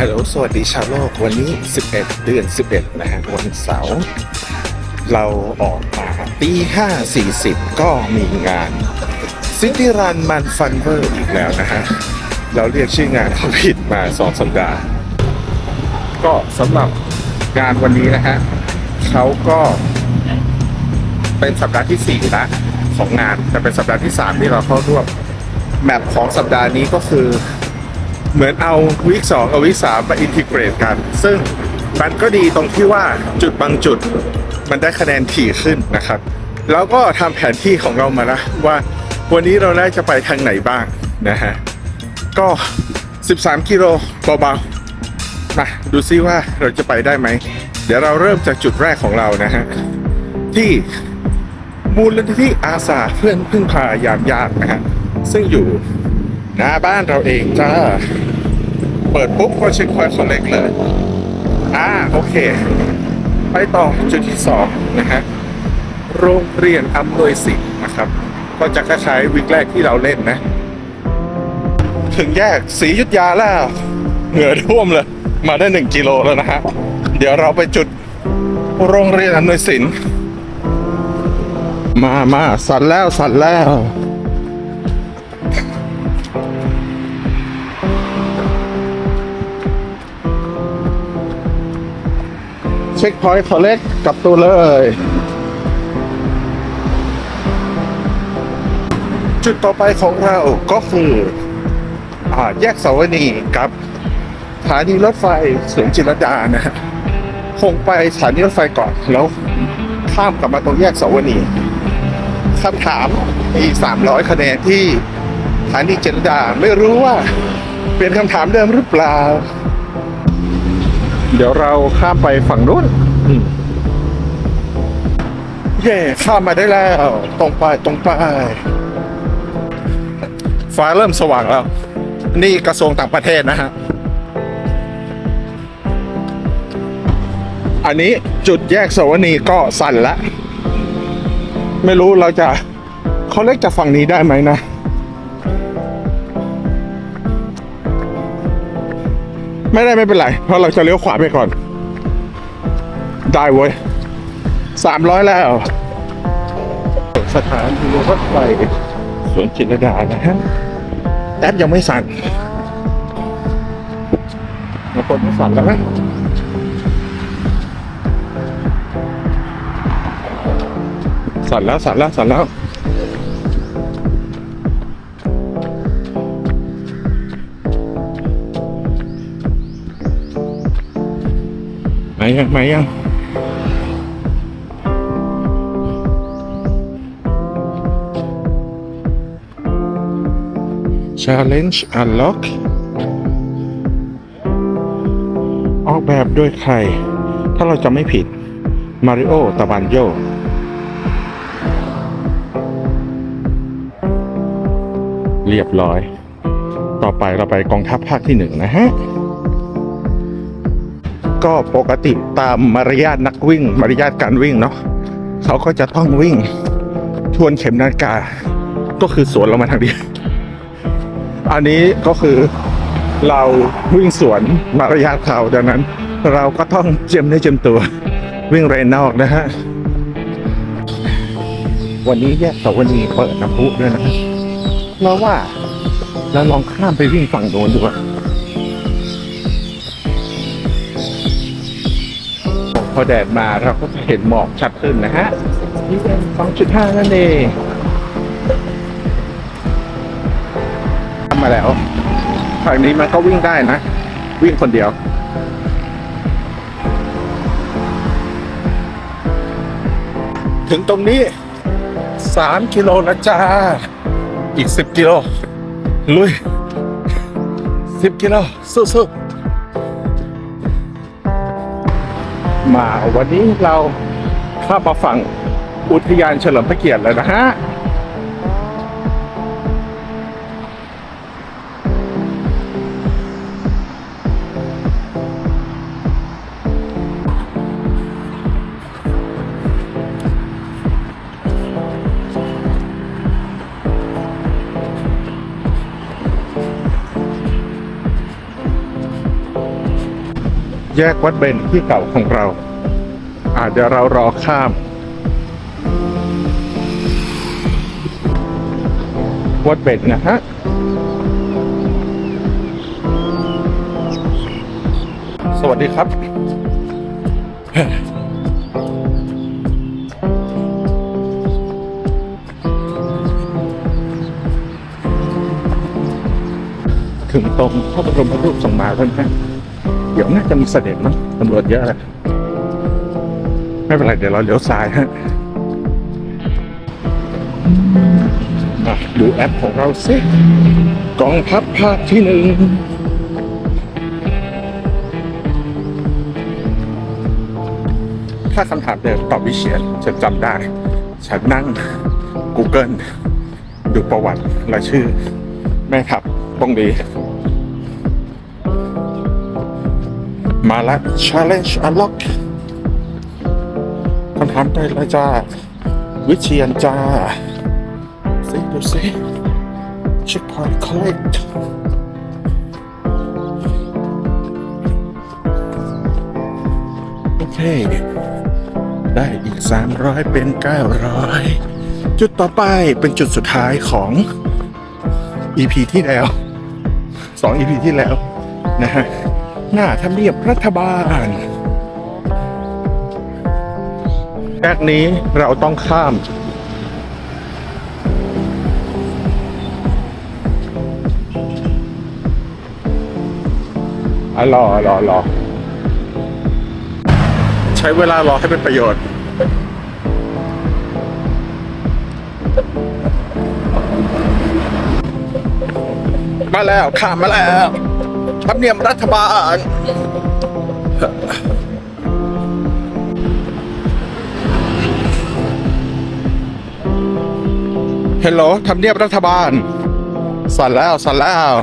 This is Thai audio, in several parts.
ฮัลโหลสวัสดีชาวโลก วันนี้ 11 เดือน 11 นะฮะ วันเสาร์ เราออกมาตี5.40ก็มีงาน ซิตี้รันมันฟันเวอร์อีกแล้วนะฮะ เราเรียกชื่องานเขาผิดมา2สัปดาห์ ก็สำหรับงานวันนี้นะฮะเขาก็เป็นสัปดาห์ที่4แล้วของงาน แต่เป็นสัปดาห์ที่3ที่เราเข้าร่วมแมปของสัปดาห์นี้ก็คือ เหมือนเอาวีคสองกับวีคสามมาอินทิเกรตกัน ซึ่งมันก็ดีตรงที่ว่าจุดบางจุดมันได้คะแนนถี่ขึ้นนะครับ แล้วก็ทำแผนที่ของเรามานะว่าวันนี้เราได้จะไปทางไหนบ้างนะฮะ ก็ 13 กิโลเบาๆมาดูซิว่าเราจะไปได้ไหม เดี๋ยวเราเริ่มจากจุดแรกของเรานะฮะ ที่มูลนิธิอาสาเพื่อนพึ่งพายามยากนะฮะ ซึ่งอยู่หน้าบ้านเราเองจ้า เปิดปุ๊บก็เช็คพอยต์คอนเล็กเลย อ่าโอเค ไปต่อจุดที่สองนะฮะโรงเรียนอำนวยสิทธิ์นะครับ ก็จะคล้ายๆวิกแรกที่เราเล่นนะ ถึงแยกศรียุทธยาแล้ว เหงื่อท่วมเลย มาได้หนึ่งกิโลแล้วนะฮะ เดี๋ยวเราไปจุดโรงเรียนอำนวยสินมามาสั่นแล้วสั่นแล้ว ช็คพอยต์เขาเล็กกลับตัวเลย จุดต่อไปของเราก็คืออแยกสาวนีกับสถานีรถไฟสวนจิรดานะฮะคงไปสถานีรถไฟก่อนแล้วข้ามกลับมาตรงแยกสาวนีคำถามอีก 300 คะแนนที่สถานีจิรดาไม่รู้ว่าเป็นคำถามเดิมหรือเปล่า เดี๋ยวเราข้ามไปฝั่งนู้น เย่ข้ามมาได้แล้ว ตรงไปตรงไป ฟ้าเริ่มสว่างแล้ว นี่กระทรวงต่างประเทศนะฮะ อันนี้จุดแยกสวนีก็สั่นละ ไม่รู้เราจะเขาเล็กจากฝั่งนี้ได้ไหมนะไม่ได้ไม่เป็นไร เพราะเราจะเลี้ยวขวาไปก่อน ได้เว้ยสามร้อยแล้ว สถานีรถไฟสวนจิตรลดานะฮะแอปยังไม่สั่นบางคนไม่สั่นแล้วนะสั่นแล้วสั่นแล้วสั่นแล้วมายังมายัง Challenge Unlock ออกแบบด้วยใคร ถ้าเราจะไม่ผิด มาริโอตาบันโยเรียบร้อย ต่อไปเราไปกองทัพภาคที่หนึ่งนะฮะ ก็ปกติตามมารยาทนักวิ่ง มารยาทการวิ่งเนาะเขาก็จะต้องวิ่ง ทวนเข็มนาฬิกา ก็คือสวนเรามาทางนี้ อันนี้ก็คือเราวิ่งสวนมารยาทเขาดังนั้น เราก็ต้องเจียมเนื้อเจียมตัว วิ่งเรนนอกนะฮะ วันนี้แยกสวนีเปิดน้ำพุด้วยนะเราว่าเราลองข้ามไปวิ่งฝั่งโน้นดูอะพอแดดมาเราก็จะเห็นหมอกชัดขึ้นนะฮะนี่เป็น2.5 นั่นเอง มาแล้วฝั่งนี้มันก็วิ่งได้นะ วิ่งคนเดียว ถึงตรงนี้3กิโลนะจ้า อีก10กิโล ลุย10กิโลสู้ๆมาวันนี้เราข้ามาฝั่งอุทยานเฉลิมพระเกียรติแล้วนะฮะ แยกวัดเบนที่เก่าของเรา อาจจะเรารอข้าม วัดเบนนะฮะสวัสดีครับถึงตรงพระบรมรูปทรงมาแล้วนะฮะ เดี๋ยวน่าจะมีเสด็จมั้งตำรวจเยอะแหละไม่เป็นไรเดี๋ยวเราเลี้ยวซ้ายฮะดูแอปของเราสิกองพับภาคที่หนึ่งถ้าคำถามเดิมตอบวิเชียนฉันจำได้ ฉันนั่ง Google ดูประวัติและชื่อ แม่ทัพตรงดี มาแล้ว Challenge Unlock คำถามได้เลยจ้า วิเชียนจ้าสิดูสิ Checkpoint Collect โอเค ได้อีก 300 เป็น 900 จุดต่อไปเป็นจุดสุดท้ายของ EP ที่แล้ว 2 EP ที่แล้วนะฮะ หน้าทำเนียบรัฐบาลแยกนี้เราต้องข้ามอะรอรอรอใช้เวลารอให้เป็นประโยชน์ มาแล้วข้ามมาแล้ว ทำเนียมรัฐบาล เฮลโหลทำเนียบรัฐบาล สั่นแล้ว สั่นแล้ว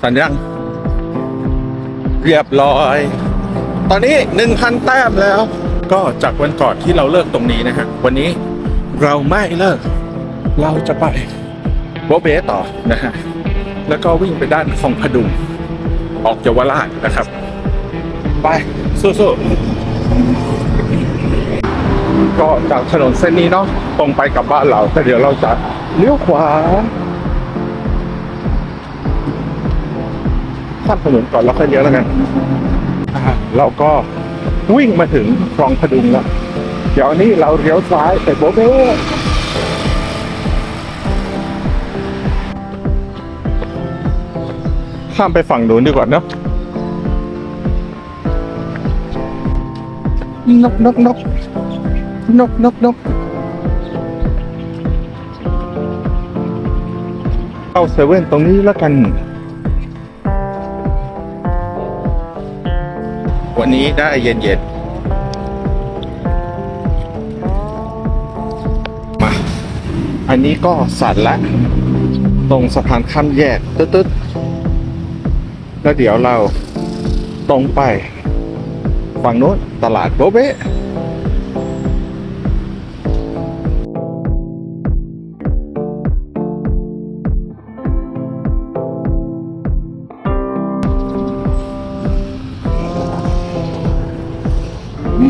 สั่นยังเรียบร้อย ตอนนี้หนึ่งพันแต้มแล้ว ก็จากวันก่อนที่เราเลิกตรงนี้นะฮะวันนี้เราไม่เลิก เราจะไปโบเบต่อนะฮะแล้วก็วิ่งไปด้านคลองพดุงออกเยาวราชนะครับ ไปสู้ๆก็จากถนนเส้นนี้เนาะตรงไปกลับบ้านเรา แต่เดี๋ยวเราจะเลี้ยวขวาข้ามถนนก่อนแล้วค่อยเลี้ยวแล้วกัน อ่าเราก็วิ่งมาถึงคลองพดุงแล้ว เดี๋ยวนี้เราเลี้ยวซ้ายไปโบะเบ้ข้ามไปฝั่งนู้นดีกว่าเนอะนกนกนกนกนกนกเข้าเซเว่นตรงนี้แล้วกัน วันนี้ได้เย็นเย็นๆมา อันนี้ก็สั่นละ ตรงสะพานข้ามแยก ตึ๊ดๆ แล้วเดี๋ยวเราตรงไป ฝั่งโน้นตลาดโบเบะ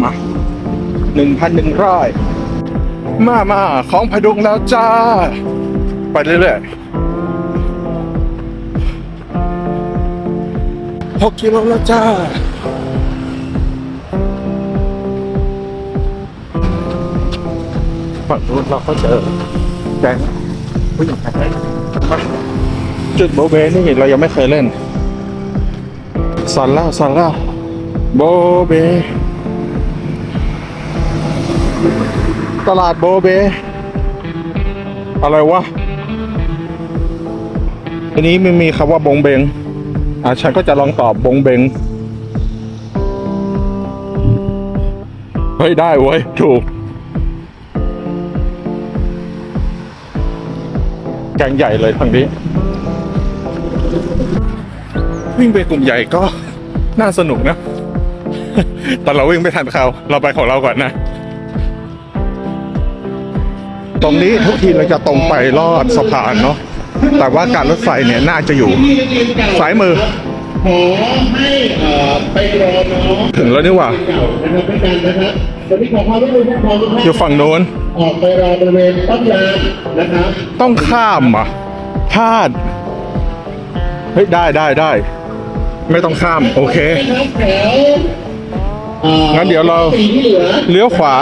มาหนึ่งพันหนึ่งร้อยมามาของพดุงแล้วจ้า ไปเรื่อยๆหกกิโลแล้วจ้าฝั่งนู้นเราก็เจอแก๊งผู้หญิงไทยมาจุดโบเบนี่เรายังไม่เคยเล่นสันแล้วสันแล้วโบเบ ตลาดโบเบ อะไรวะอันนี้ไม่มีคำว่าบงเบง อะฉันก็จะลองตอบบงเบง เฮ้ย ได้เว้ย ถูก แกงใหญ่เลยทางนี้ วิ่งไปกลุ่มใหญ่ก็น่าสนุกนะแต่เราวิ่งไม่ทันเขา เราไปของเราก่อนนะ ตรงนี้ทุกทีเราจะตรงไปลอดสะพานเนาะแต่ว่าการรถไฟเนี่ยน่าจะอยู่ซ้ายมือขอให้เอ่อไปรอน้องถึงแล้วนี่หว่าเก่านะครับด้วยกันนะครับวันนี้ขอความร่วมมือทุกคนทุกท่านอยู่ฝั่งโน้นออกไปรอบริเวณต้นยางนะครับต้องข้ามอะพลาดเฮ้ยได้ได้ได้ ไม่ต้องข้าม โอเค งั้นเดี๋ยวเราเลี้ยวขวา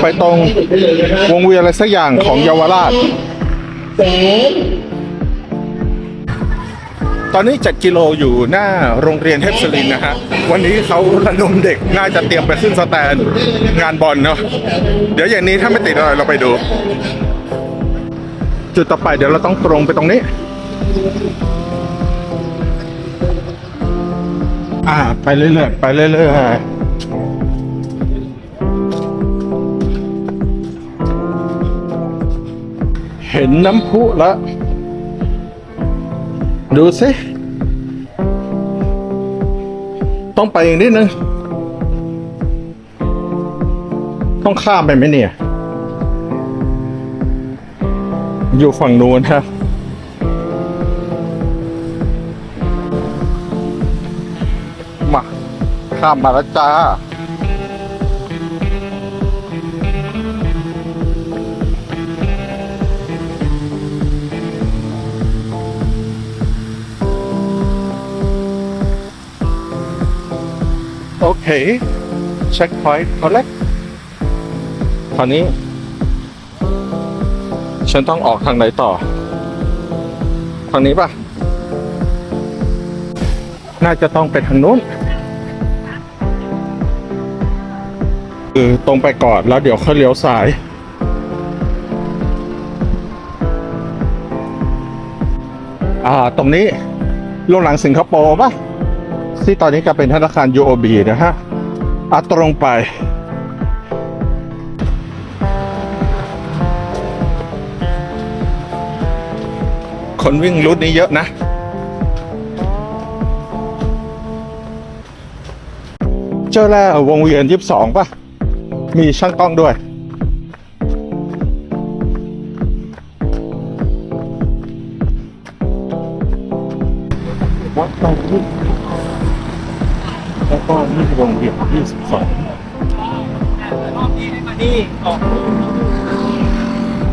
ไปตรงวงเวียนอะไรสักอย่างของเยาวราช ตอนนี้จัดกิโลอยู่หน้าโรงเรียนเทพศรินนะฮะ วันนี้เขาระดมเด็กน่าจะเตรียมไปขึ้นสแตนงานบอลเนาะ เดี๋ยวอย่างนี้ถ้าไม่ติดอะไรเราไปดู จุดต่อไปเดี๋ยวเราต้องตรงไปตรงนี้อ่าไปเรื่อยๆไปเรื่อยๆ เห็นน้ำพุแล้วดูสิ ต้องไปอีกนิดนึง ต้องข้ามไปไหมเนี่ย อยู่ฝั่งนู้นฮะมา ข้ามมาแล้วจ้า โอเคเช็คพอยต์เขาเล็กคราวนี้ ฉันต้องออกทางไหนต่อ ทางนี้ป่ะ น่าจะต้องไปทางนู้นเออตรงไปก่อนแล้วเดี๋ยวค่อยเลี้ยวซ้ายอ่า ตรงนี้โรงหลังสิงคโปร์ป่ะ ที่ตอนนี้ก็เป็นธนาคาร UOB นะฮะอาตรงไป คนวิ่งรุดนี้เยอะนะเจอแล้ววงเวียนยี่สิบสองป่ะ มีช่างกล้องด้วยวัดตรงนี้ แล้วก็นี่วงเวียนยี่สิบสอง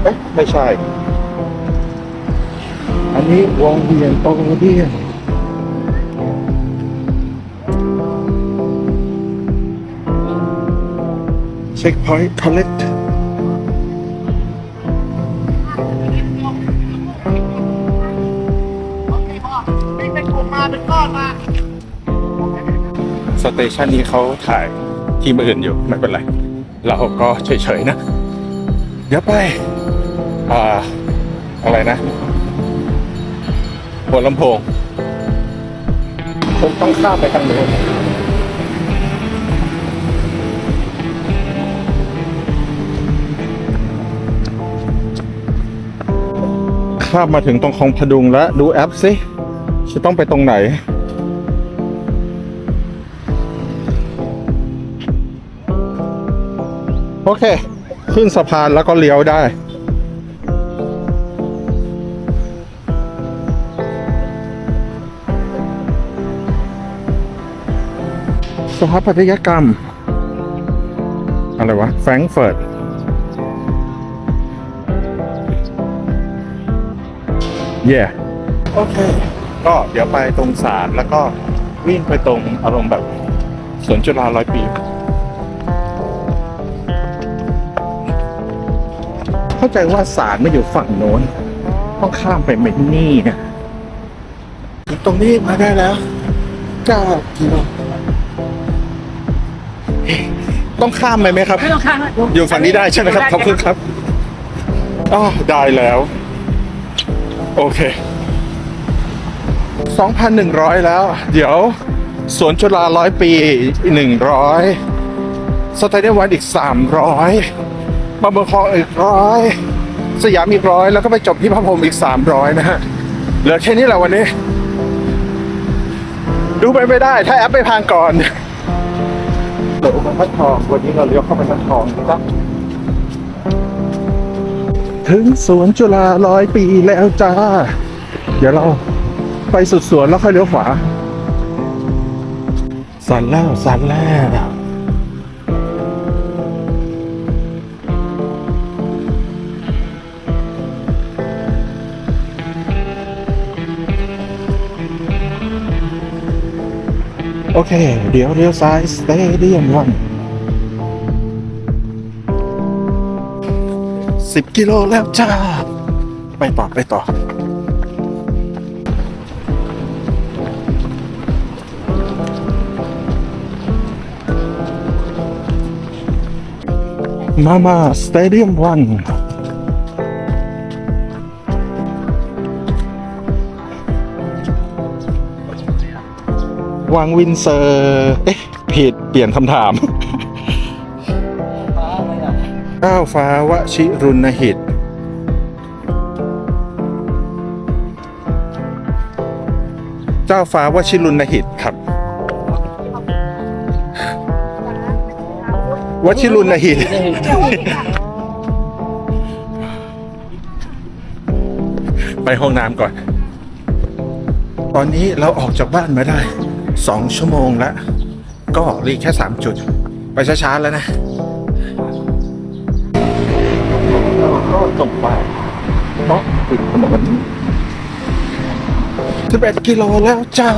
เอ๊ะไม่ใช่ อันนี้วงเวียนโตเดียนเช็คพอยต์คอลเลก ชันนี้เขาถ่ายที่มืออื่นอยู่ไม่เป็นไร เราก็เฉยๆนะ เดี๋ยวไป อ่า อะไรนะหัวลำโพงคงต้องข้ามไปทางโน้นข้ามมาถึงตรงคลองพดุงแล้ว ดูแอปสิจะต้องไปตรงไหน โอเค ขึ้นสะพานแล้วก็เลี้ยวได้ สถาปัตยกรรม อะไรวะ แฟรงก์เฟิร์ตเย่โอเค ก็เดี๋ยวไปตรงศาลแล้วก็วิ่งไปตรงอารมณ์แบบสวนจุฬาร้อยปี เข้าใจว่าศาลไม่อยู่ฝั่งโน้น ต้องข้ามไปไหมนี่นะถึงตรงนี้มาได้แล้ว9กิโลต้องข้ามไปไหมครับ ไม่ต้องข้างนะอยู่ฝั่งนี้ได้ใช่ไหมครับขอบคุณครับอ๋อได้แล้ว โอเค 2,100 แล้ว เดี๋ยว สวนจุฬาร้อยปีอีก100สเตเดียมวันอีก 300 มาเมือคลองอีกร้อยสยามอีกร้อยแล้วก็ไปจบที่พระพรหมอีก300นะฮะเหลือแค่นี้แหละวันนี้ ดูไปไม่ได้ถ้าแอปไปพังก่อนเดี๋ยวอุโมงค์พระทองวันนี้เราเลี้ยวเข้าไปพระทองนะครับถึงสวนจุฬาร้อยปีแล้วจ้า เดี๋ยวเราไปสุดสวนแล้วค่อยเลี้ยวขวาสันแล้วสันแล้ว โอเค เดี๋ยวเลี้ยวซ้ายสเตเดียมวันสิบกิโลแล้วจ้า ไปต่อ ไปต่อ มามาสเตเดียมวัน วังวินเซอร์เอ๊ะผิดเปลี่ยนคำถามก้าวฟ้าวชิรุณหิต เจ้าฟ้าวชิรุณหิตครับวชิรุณหิตไปห้องน้ำก่อน ตอนนี้เราออกจากบ้านมาได้ สองชั่วโมงแล้ว ก็เหรีแค่สามจุด ไปช้าๆแล้วนะก็ตรงไปเพราะติดถนนสิบเอ็ดกิโลแล้วจ้า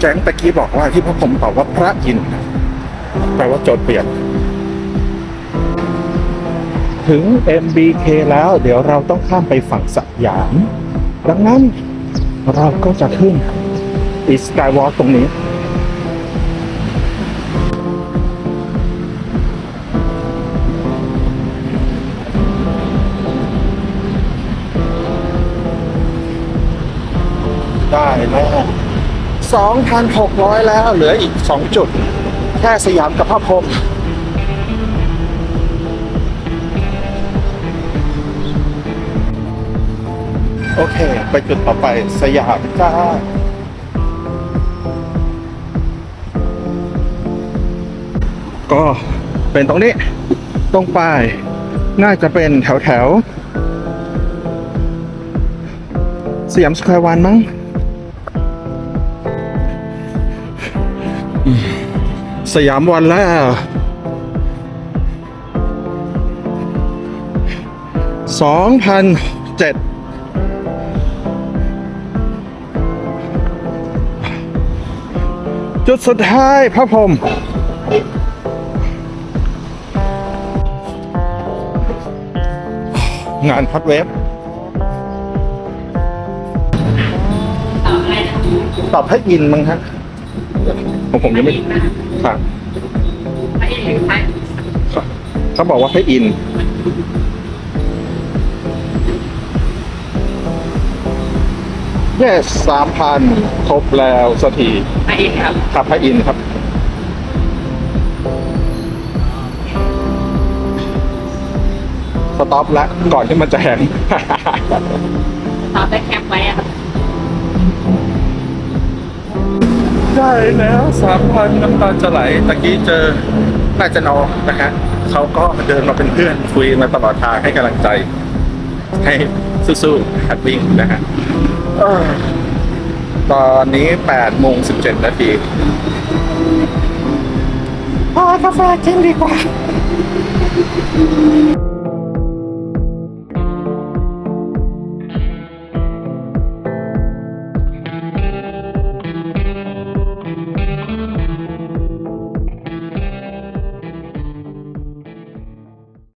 แจ้งตะกี้บอกว่าที่พระผมตอบว่าพระอินทร์แปลว่าโจทย์เปลี่ยน ถึง MBK แล้วเดี๋ยวเราต้องข้ามไปฝั่งสยาม ดังนั้นเราก็จะขึ้นอีสกายวอล์ตรงนี้ได้แล้ว2,600 แล้วเหลืออีก 2 จุด แค่สยามกับพระพรหม โอเค ไปจุดต่อไปสยามจ้าก็เป็นตรงนี้ ตรงปลายน่าจะเป็นแถวแถวสยามสแควร์วันมั้งสยามวันแล้วสองพันเจ็ด สุดท้ายพระพรหมงานพัดเวฟตอบให้อินมั้งฮะของผมยังไม่ครับเขาบอกว่าให้อิน yes สามพันครบแล้วสักทีไปเองครับครับพระอินทร์ครับ สต็อปแล้วก่อนที่มันจะแหง ตอนได้แคปไว้อะครับได้แล้วสามพันน้ำตาจะไหลตะกี้เจอน่าจะนองนะฮะเขาก็เดินมาเป็นเพื่อนคุยมาตลอดทางให้กำลังใจ ให้สู้ๆหัดวิ่งนะฮะเอ้อ ตอนนี้8โมง17 นาทีพอกาแฟกินดีกว่า